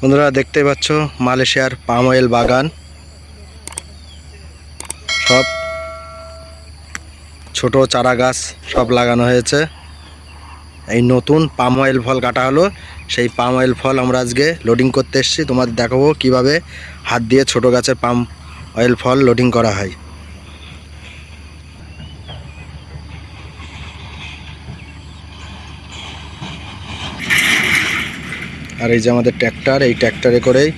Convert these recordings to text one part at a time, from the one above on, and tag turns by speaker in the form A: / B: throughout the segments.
A: বন্ধুরা দেখতে পাচ্ছ মালয়েশিয়ার পাম অয়েল বাগান। সব ছোট চারা গাছ সব লাগানো হয়েছে। এই নতুন পাম অয়েল ফল কাটা হলো। সেই পাম অয়েল ফল আমরা আজকে লোডিং করতে এসেছি। তোমাদের দেখাবো কীভাবে হাত দিয়ে ছোট গাছের পাম অয়েল ফল লোডিং করা হয়। আর এই যে আমাদের ট্র্যাক্টর, এই ট্র্যাক্টরে করেই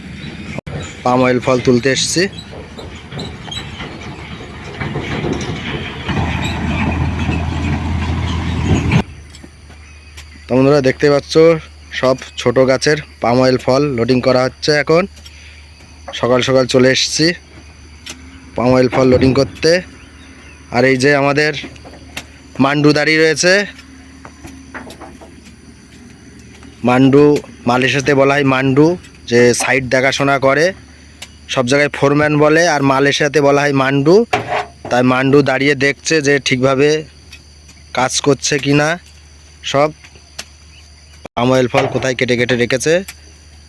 A: পাম অয়েল ফল তুলতে এসেছি। তো বন্ধুরা, দেখতে পাচ্ছ, সব ছোট গাছের পাম অয়েল ফল লোডিং করা হচ্ছে এখন। সকাল সকাল চলে এসেছি পাম অয়েল ফল লোডিং করতে। আর এই যে আমাদের মান্ডু দাঁড়িয়ে রয়েছে। মান্ডু মালয়েশিয়াতে বলা হয় মান্ডু, যে সাইড দেখাশোনা করে। সব জায়গায় ফোরম্যান বলে আর মালয়েশিয়াতে বলা হয় মান্ডু। তাই মান্ডু দাঁড়িয়ে দেখছে যে ঠিকভাবে কাজ করছে কি না সব অয়েল ফল কোথায় কেটে কেটে রেখেছে।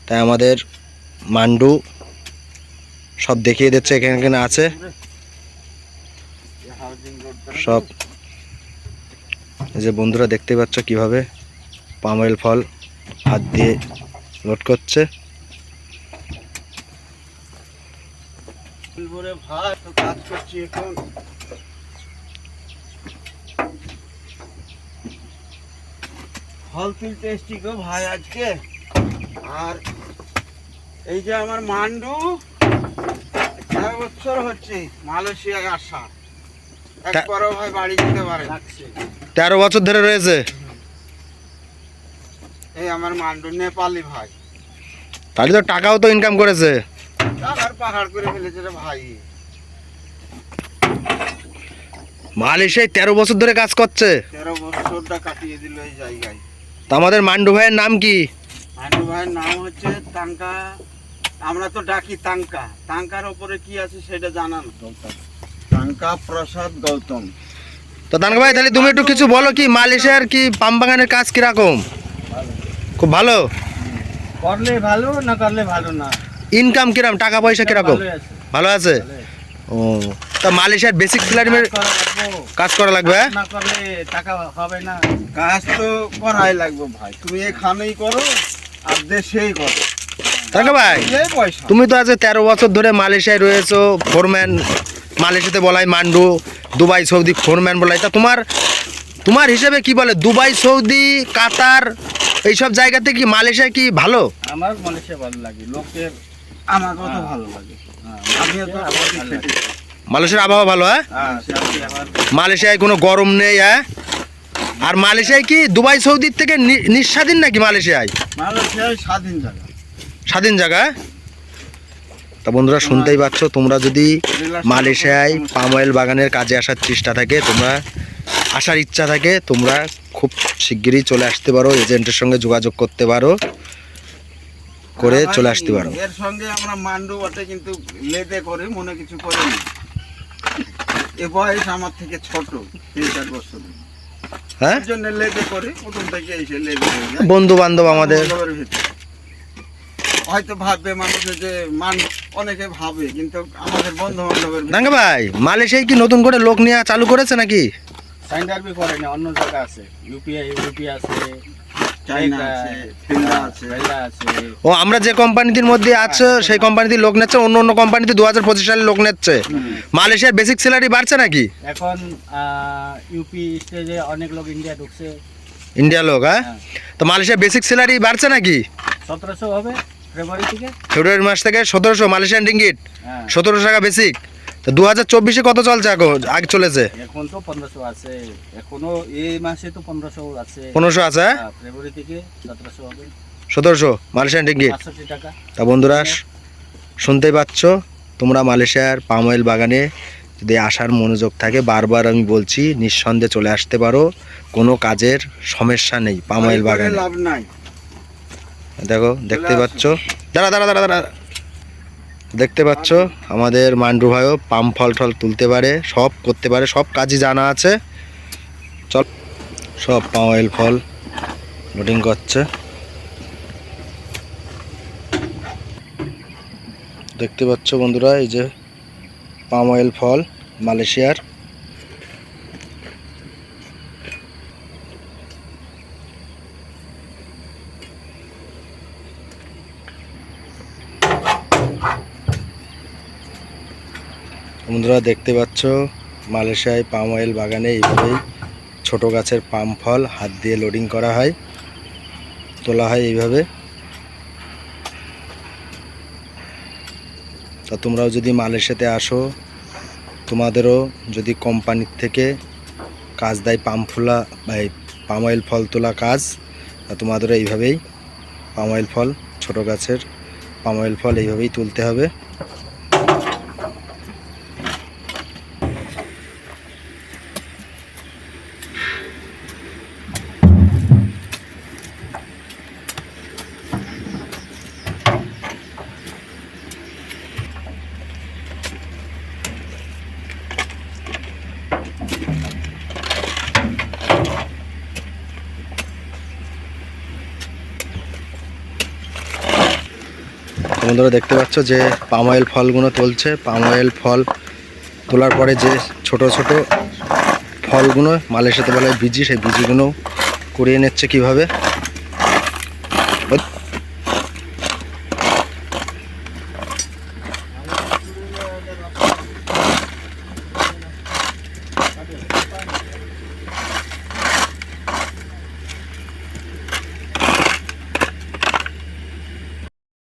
A: তাই আমাদের মান্ডু সব দেখিয়ে দিচ্ছে এখানে এখানে আছে। সব যে বন্ধুরা দেখতে পাচ্ছ কীভাবে পাম অয়েল ফল হাত দিয়ে লোড করছে।
B: ভাই তো কাজ করছি এখন। ফল তুলতে এসছি গো ভাই আজকে। আর এই যে আমার মান্ডু চার বছর হচ্ছে মালয়েশিয়ায় আসা ভাই বাড়ি যেতে পারে
A: তেরো বছর ধরে রয়েছে?
B: এই আমার মান্ডু নেপালি ভাই।
A: তাহলে তো টাকাও তো ইনকাম করেছে।
B: টাকার পাহাড় করে ফেলেছে রে ভাই।
A: মালয়েশিয়ায় তেরো বছর ধরে কাজ করছে।
B: তেরো বছরটা কাটিয়ে দিল এই জায়গায়।
A: তা আমাদের মান্ডু ভাইয়ের নাম কি?
B: মান্ডু ভাইয়ের নাম হচ্ছে তাঙ্কা আমরা তো ডাকি তাঙ্কা তাঙ্কার ওপরে কি আছে সেটা জানান। তাঙ্কা প্রসাদ গৌতম।
A: তো তানকা ভাই তাহলে তুমি একটু কিছু বলো কি মালয়েশিয়ার কি পাম বাগানের কাজ কীরকম? খুব ভালো?
B: করলে ভালো না করলে ভালো না।
A: ইনকাম কীরকম টাকা পয়সা কীরকম? ভালো আছে? ও তা মালয়েশিয়ার বেসিক স্যালারি
B: কাজ করা
A: কাজ করা লাগবে হ্যাঁ?
B: না করলে টাকা হবে না। কাজ তো করাই লাগবে ভাই। তুমি এখানেই করো আর দেশেই করো।
A: তানকা ভাই? তুমি তো আজ তেরো বছর ধরে মালয়েশিয়ায় রয়েছো ফোরম্যান মালয়েশিয়াতে বলাই মান্ডু দুবাই সৌদি ফোরম্যান বলাই। তা তোমার তোমার হিসেবে কি বলে দুবাই সৌদি কাতার এইসব জায়গাতে কি মালয়েশিয়া কি ভালো?
B: আমার মালয়েশিয়া ভালো লাগে লোকের আমার কত ভালো লাগে। আমিও তো খেটেছি।
A: মালয়েশিয়ার আবহাওয়া ভালো হ্যাঁ?
B: হ্যাঁ,
A: মালয়েশিয়ায় কোনো গরম নেই হ্যাঁ? আর মালয়েশিয়ায় কি দুবাই সৌদির থেকে নিঃস্বাধীন নাকি মালয়েশিয়ায়?
B: মালয়েশিয়ায় স্বাধীন জায়গা।
A: স্বাধীন জায়গা হ্যাঁ? তা বন্ধুরা শুনতেই পাচ্ছ তোমরা যদি মালয়েশিয়ায় পাম অয়েল বাগানের কাজে আসার চেষ্টা থাকে তোমরা আসার ইচ্ছা থাকে তোমরা খুব শিগগিরই চলে আসতে পারো এজেন্টের সঙ্গে যোগাযোগ করতে পারো করে চলে আসতে পারো।
B: এর সঙ্গে আমরা মান্ডু বটে কিন্তু লেদে করে মনে কিছু করে না। এ বয়স আমার থেকে ছোট তিন চার বছর।
A: হ্যাঁ?
B: এর জন্য লেদে করে প্রথম থেকে এসে লেদে
A: বন্ধু বান্ধব আমাদের।
B: হয়তো ভাববে মানুষে যে মান অনেকে ভাবে কিন্তু আমাদের বন্ধু বান্ধবের
A: ভাই মালয়েশিয়ায় কি নতুন করে লোক নেওয়া চালু করেছে নাকি?
C: সাইন্ডারবি করে না অন্য জায়গা আছে। ইউপিআই ইউপি আছে
B: চাইনা আছে ফিনরা আছে।
C: বেলা আছে।
A: ও আমরা যে কোম্পানিটির মধ্যে আছে সেই কোম্পানিতে লোক নিচ্ছে অন্য অন্য কোম্পানিতে দু হাজার পঁচিশ সালে লোক নিচ্ছে। মালয়েশিয়ার বেসিক স্যালারি বাড়ছে নাকি?
C: এখন ইউপি স্টেজে অনেক লোক ইন্ডিয়া ঢুকছে।
A: ইন্ডিয়া লোক হ্যাঁ?
C: হ্যাঁ।
A: তো মালয়েশিয়ার বেসিক স্যালারি বাড়ছে নাকি?
C: সতেরোশো হবে ফেব্রুয়ারি থেকে।
A: ফেব্রুয়ারি মাস থেকে সতেরোশো মালয়েশিয়ান রিঙ্গিট
C: হ্যাঁ।
A: সতেরোশো টাকা বেসিক তো দু হাজার চব্বিশে কত চলছে এখন আগে চলেছে?
C: এখন তো পনেরোশো আছে। এখনও এই মাসে তো পনেরোশো আছে।
A: পনেরোশো আছে হ্যাঁ?
C: হ্যাঁ, ফেব্রুয়ারি থেকে সতেরোশো হবে।
A: সতেরোশো? মালয়েশিয়ান
C: টাকা।
A: তা বন্ধুরা শুনতেই পাচ্ছ তোমরা মালয়েশিয়ার পাম অয়েল বাগানে যদি আসার মনোযোগ থাকে বারবার আমি বলছি নিঃসন্দেহে চলে আসতে পারো। কোনো কাজের সমস্যা নেই পাম অয়েল বাগানে।
B: লাভ নাই।
A: দেখো দেখতে। পাচ্ছ। দাঁড়া দাঁড়া দাঁড়া দাঁড়া। দেখতে পাচ্ছ? আমাদের মান্ডু ভাইও পাম ফল টল তুলতে পারে, সব করতে পারে, সব কাজই জানা আছে। চল, সব পাম অয়েল ফল লোডিং করছে। দেখতে পাচ্ছ বন্ধুরা, এই যে পাম অয়েল ফল মালয়েশিয়ার। বন্ধুরা দেখতে পাচ্ছ, মালয়েশিয়ায় পাম অয়েল বাগানে এইভাবেই ছোট গাছের পাম ফল হাত দিয়ে লোডিং করা হয়, তোলা হয় এইভাবে। তা তোমরাও যদি মালয়েশিয়াতে আসো, তোমাদেরও যদি কোম্পানির থেকে কাজ দেয় পাম ফুলা পাম অয়েল ফল তোলা কাজ, তা তোমাদেরও এইভাবেই পাম অয়েল ফল, ছোট গাছের পাম অয়েল ফল এইভাবেই তুলতে হবে। বন্ধুরা দেখতে পাচ্ছ যে পাম অয়েল ফলগুলো তুলছে। পাম অয়েল ফল তোলার পরে যে ছোট ছোট ফলগুলো মালের সাথে বলা বীজি সেই বীজিগুলো কুড়িয়ে নিচ্ছে কীভাবে?